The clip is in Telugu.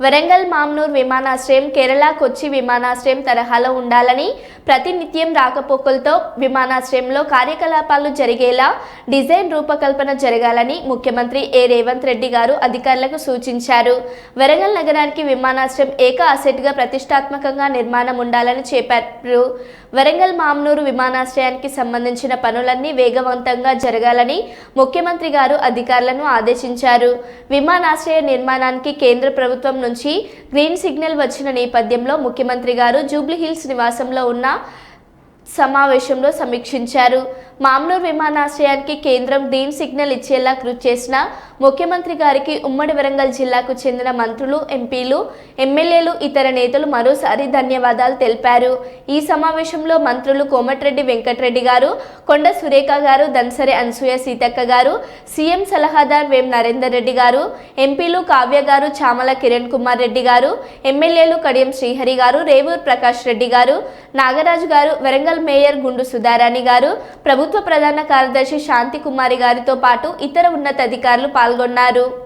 వరంగల్ మామ్నూర్ విమానాశ్రయం కేరళ కొచ్చి విమానాశ్రయం తరహాలో ఉండాలని ప్రతినిత్యం రాకపోకలతో విమానాశ్రయంలో కార్యకలాపాలు జరిగేలా డిజైన్ రూపకల్పన జరగాలని ముఖ్యమంత్రి ఏ. రేవంత్ రెడ్డి గారు అధికారులకు సూచించారు. వరంగల్ నగరానికి విమానాశ్రయం ఏక అసెట్గా ప్రతిష్టాత్మకంగా నిర్మాణం ఉండాలని చెప్పారు. వరంగల్ మామ్నూరు విమానాశ్రయానికి సంబంధించిన పనులన్నీ వేగవంతంగా జరగాలని ముఖ్యమంత్రి గారు అధికారులను ఆదేశించారు. విమానాశ్రయ నిర్మాణానికి కేంద్ర ప్రభుత్వం నుంచి గ్రీన్ సిగ్నల్ వచ్చిన నేపథ్యంలో ముఖ్యమంత్రి గారు జూబ్లీహిల్స్ నివాసంలో ఉన్న సమావేశంలో సమీక్షించారు. మామ్లూర్ విమానాశ్రయానికి కేంద్రం గ్రీన్ సిగ్నల్ ఇచ్చేలా కృషి చేసిన ముఖ్యమంత్రి గారికి ఉమ్మడి వరంగల్ జిల్లాకు చెందిన మంత్రులు ఎంపీలు ఎమ్మెల్యేలు ఇతర నేతలు మరోసారి ధన్యవాదాలు తెలిపారు. ఈ సమావేశంలో మంత్రులు కోమటిరెడ్డి వెంకటరెడ్డి గారు కొండ సురేఖ గారు దన్సరి అనసూయ సీతక్క గారు సీఎం సలహాదార్ వేం నరేందర్ రెడ్డి గారు ఎంపీలు కావ్య గారు చామల కిరణ్ కుమార్ రెడ్డి గారు ఎమ్మెల్యేలు కడియం శ్రీహరి గారు రేవూర్ ప్రకాష్ రెడ్డి గారు నాగరాజు గారు వరంగల్ మేయర్ గుండు సుధారాణి గారు ప్రభుత్వ ప్రధాన కార్యదర్శి శాంతి కుమారి గారితో పాటు ఇతర ఉన్నతాధికారులు పాల్గొన్నారు.